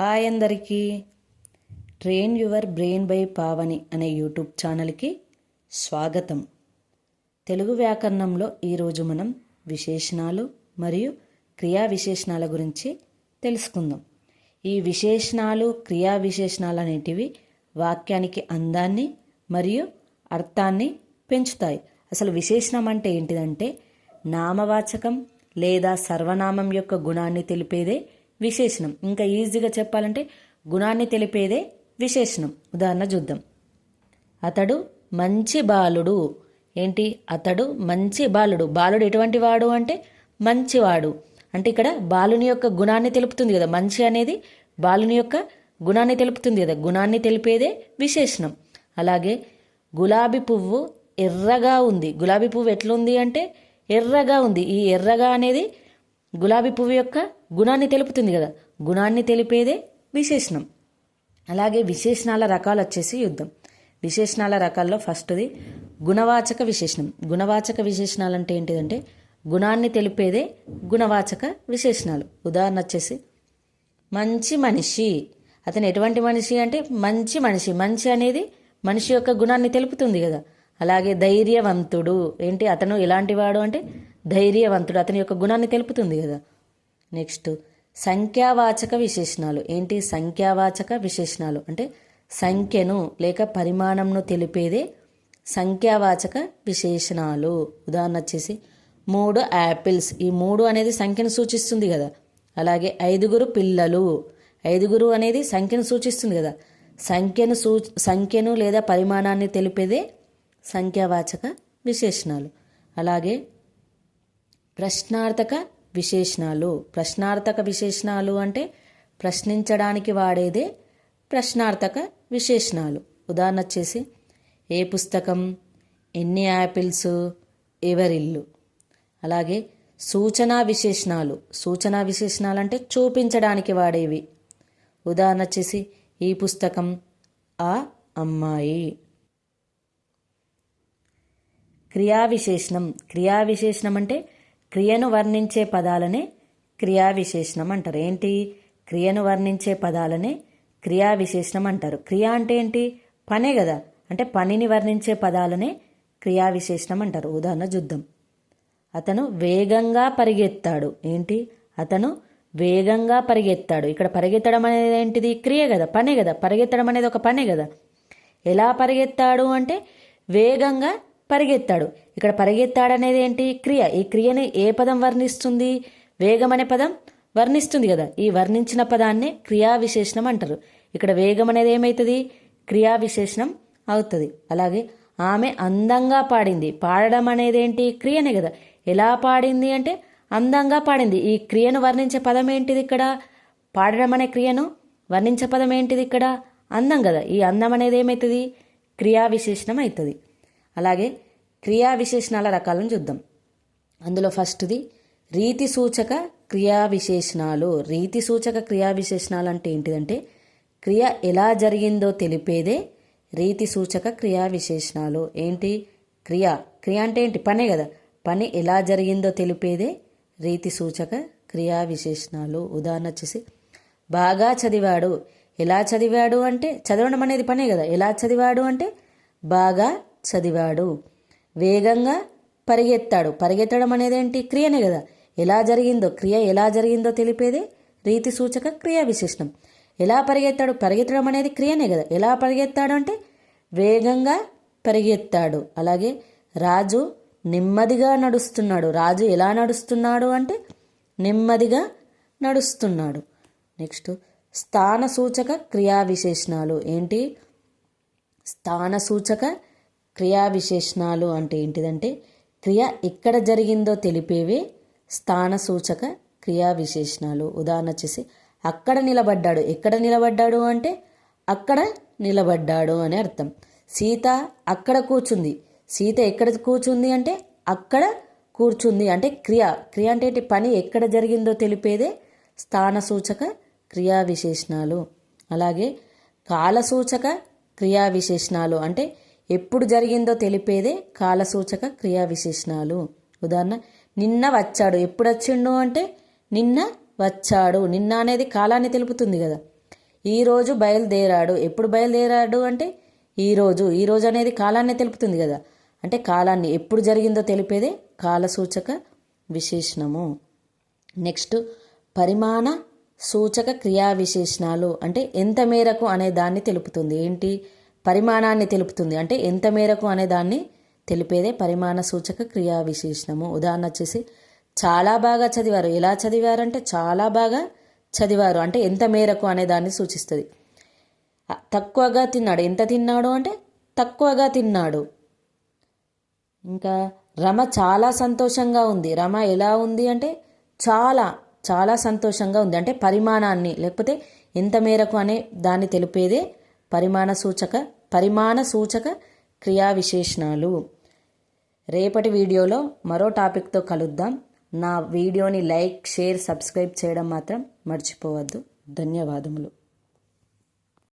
Hi అందరికీ. Train your brain by Pavani అనే YouTube ఛానల్కి స్వాగతం. తెలుగు వ్యాకరణంలో ఈరోజు మనం విశేషణాలు మరియు క్రియా విశేషణాల గురించి తెలుసుకుందాం. ఈ విశేషణాలు క్రియా విశేషణాలు అనేటివి వాక్యానికి అందాన్ని మరియు అర్థాన్ని పెంచుతాయి. అసలు విశేషణం అంటే ఏంటిదంటే నామవాచకం లేదా సర్వనామం యొక్క గుణాన్ని తెలిపేదే విశేషణం. ఇంకా ఈజీగా చెప్పాలంటే గుణాన్ని తెలిపేదే విశేషణం. ఉదాహరణ చూద్దాం. అతడు మంచి బాలుడు. ఏంటి? అతడు మంచి బాలుడు. బాలుడు ఎటువంటి వాడు అంటే మంచివాడు. అంటే ఇక్కడ బాలుని యొక్క గుణాన్ని తెలుపుతుంది కదా. మంచి అనేది బాలుని యొక్క గుణాన్ని తెలుపుతుంది కదా. గుణాన్ని తెలిపేదే విశేషణం. అలాగే గులాబీ పువ్వు ఎర్రగా ఉంది. గులాబీ పువ్వు ఎట్లుంది అంటే ఎర్రగా ఉంది. ఈ ఎర్రగా అనేది గులాబీ పువ్వు యొక్క గుణాన్ని తెలుపుతుంది కదా. గుణాన్ని తెలిపేదే విశేషణం. అలాగే విశేషణాల రకాలు వచ్చేసి యుద్ధం. విశేషణాల రకాల్లో ఫస్ట్ది గుణవాచక విశేషణం. గుణవాచక విశేషణాలు అంటే ఏంటిదంటే గుణాన్ని తెలిపేదే గుణవాచక విశేషణాలు. ఉదాహరణ వచ్చేసి మంచి మనిషి. అతను ఎటువంటి మనిషి అంటే మంచి మనిషి. మంచి అనేది మనిషి యొక్క గుణాన్ని తెలుపుతుంది కదా. అలాగే ధైర్యవంతుడు. ఏంటి? అతను ఎలాంటి వాడు అంటే ధైర్యవంతుడు. అతని యొక్క గుణాన్ని తెలుపుతుంది కదా. నెక్స్ట్ సంఖ్యావాచక విశేషణాలు. ఏంటి సంఖ్యావాచక విశేషణాలు? అంటే సంఖ్యను లేక పరిమాణంను తెలిపేదే సంఖ్యావాచక విశేషణాలు. ఉదాహరణ వచ్చేసి మూడు యాపిల్స్ ఈ మూడు అనేది సంఖ్యను సూచిస్తుంది కదా. అలాగే ఐదుగురు పిల్లలు. ఐదుగురు అనేది సంఖ్యను సూచిస్తుంది కదా. సంఖ్యను సూ సంఖ్యను లేదా పరిమాణాన్ని తెలిపేదే సంఖ్యావాచక విశేషణాలు. అలాగే ప్రశ్నార్థక విశేషణాలు. ప్రశ్నార్థక విశేషణాలు అంటే ప్రశ్నించడానికి వాడేదే ప్రశ్నార్థక విశేషణాలు. ఉదాహరణ వచ్చేసి ఏ పుస్తకం ఎన్ని యాపిల్స్ ఎవరిల్లు? అలాగే సూచనా విశేషణాలు. సూచనా విశేషణాలు అంటే చూపించడానికి వాడేవి. ఉదాహరణ వచ్చేసి ఈ పుస్తకం ఆ అమ్మాయి. క్రియా విశేషణం క్రియా విశేషణం అంటే క్రియను వర్ణించే పదాలనే క్రియా విశేషణం అంటారు. ఏంటి? క్రియను వర్ణించే పదాలనే క్రియా విశేషణం అంటారు. క్రియ అంటే ఏంటి? పనే కదా. అంటే పనిని వర్ణించే పదాలనే క్రియా విశేషణం అంటారు. ఉదాహరణ యుద్ధం. అతను వేగంగా పరిగెత్తాడు. ఏంటి? అతను వేగంగా పరిగెత్తాడు. ఇక్కడ పరిగెత్తడం అనేది ఏంటిది? క్రియ కదా. పనే కదా. పరిగెత్తడం అనేది ఒక పనే కదా. ఎలా పరిగెత్తాడు అంటే వేగంగా పరిగెత్తాడు. ఇక్కడ పరిగెత్తాడు అనేది ఏంటి? క్రియ. ఈ క్రియని ఏ పదం వర్ణిస్తుంది? వేగం అనే పదం వర్ణిస్తుంది కదా. ఈ వర్ణించిన పదాన్నే క్రియా విశేషణం అంటారు. ఇక్కడ వేగం అనేది ఏమవుతుంది క్రియా విశేషణం అవుతుంది. అలాగే ఆమె అందంగా పాడింది. పాడడం అనేది ఏంటి? క్రియనే కదా. ఎలా పాడింది అంటే అందంగా పాడింది. ఈ క్రియను వర్ణించే పదం ఏంటిది ఇక్కడ? పాడడం అనే క్రియను వర్ణించే పదం ఏంటిది ఇక్కడ? అందం కదా. ఈ అందం అనేది ఏమవుతుంది క్రియా విశేషణం అవుతుంది. అలాగే క్రియా విశేషణాల రకాలను చూద్దాం. అందులో ఫస్ట్ది రీతి సూచక క్రియా విశేషణాలు. రీతి సూచక క్రియా విశేషణాలు అంటే ఏంటిదంటే క్రియ ఎలా జరిగిందో తెలిపేదే రీతి సూచక క్రియా విశేషణాలు. ఏంటి? క్రియ. క్రియ అంటే ఏంటి? పనే కదా. పని ఎలా జరిగిందో తెలిపేదే రీతి సూచక క్రియా విశేషణాలు. ఉదాహరణ వచ్చేసి బాగా చదివాడు. ఎలా చదివాడు అంటే చదవడం అనేది పనే కదా. ఎలా చదివాడు అంటే బాగా చదివాడు. వేగంగా పరిగెత్తాడు. పరిగెత్తడం అనేది ఏంటి క్రియనే కదా. ఎలా జరిగిందో క్రియ ఎలా జరిగిందో తెలిపేదే రీతి సూచక క్రియా విశేషణం. ఎలా పరిగెత్తాడు? పరిగెత్తడం అనేది క్రియనే కదా. ఎలా పరిగెత్తాడు అంటే వేగంగా పరిగెత్తాడు. అలాగే రాజు నెమ్మదిగా నడుస్తున్నాడు. రాజు ఎలా నడుస్తున్నాడు అంటే నెమ్మదిగా నడుస్తున్నాడు. నెక్స్ట్ స్థాన సూచక క్రియా విశేషణాలు. ఏంటి? స్థాన సూచక క్రియా విశేషణాలు అంటే ఏంటిదంటే క్రియ ఎక్కడ జరిగిందో తెలిపేవే స్థాన సూచక క్రియా విశేషణాలు. ఉదాహరణ వచ్చేసి అక్కడ నిలబడ్డాడు. ఎక్కడ నిలబడ్డాడు అంటే అక్కడ నిలబడ్డాడు అని అర్థం. సీత అక్కడ కూర్చుంది. సీత ఎక్కడ కూర్చుంది అంటే అక్కడ కూర్చుంది. అంటే క్రియ. క్రియ అంటే పని ఎక్కడ జరిగిందో తెలిపేదే స్థాన సూచక క్రియా విశేషణాలు. అలాగే కాలసూచక క్రియా విశేషణాలు. అంటే ఎప్పుడు జరిగిందో తెలిపేదే కాలసూచక క్రియా విశేషణాలు. ఉదాహరణ నిన్న వచ్చాడు. ఎప్పుడు వచ్చిండు అంటే నిన్న వచ్చాడు. నిన్న అనేది కాలాన్ని తెలుపుతుంది కదా. ఈరోజు బయలుదేరాడు. ఎప్పుడు బయలుదేరాడు అంటే ఈరోజు ఈరోజు అనేది కాలాన్ని తెలుపుతుంది కదా. అంటే కాలాన్ని ఎప్పుడు జరిగిందో తెలిపేదే కాలసూచక విశేషణము. నెక్స్ట్ పరిమాణ సూచక క్రియా విశేషణాలు. అంటే ఎంత మేరకు అనే దాన్ని తెలుపుతుంది. ఏంటి? పరిమాణాన్ని తెలుపుతుంది. అంటే ఎంత మేరకు అనే దాన్ని తెలిపేదే పరిమాణ సూచక క్రియా విశేషణము. ఉదాహరణ వచ్చేసి చాలా బాగా చదివారు. ఎలా చదివారంటే చాలా బాగా చదివారు. అంటే ఎంత మేరకు అనే దాన్ని సూచిస్తుంది. తక్కువగా తిన్నాడు. ఎంత తిన్నాడు అంటే తక్కువగా తిన్నాడు. ఇంకా రమ చాలా సంతోషంగా ఉంది. రమ ఎలా ఉంది అంటే చాలా చాలా సంతోషంగా ఉంది. అంటే పరిమాణాన్ని లేకపోతే ఎంత మేరకు అనే దాన్ని తెలిపేదే పరిమాణ సూచక పరిమాణ సూచక క్రియా విశేషణాలు రేపటి వీడియోలో మరో టాపిక్తో కలుద్దాం. నా వీడియోని లైక్ షేర్ సబ్స్క్రైబ్ చేయడం మాత్రం మర్చిపోవద్దు. ధన్యవాదములు.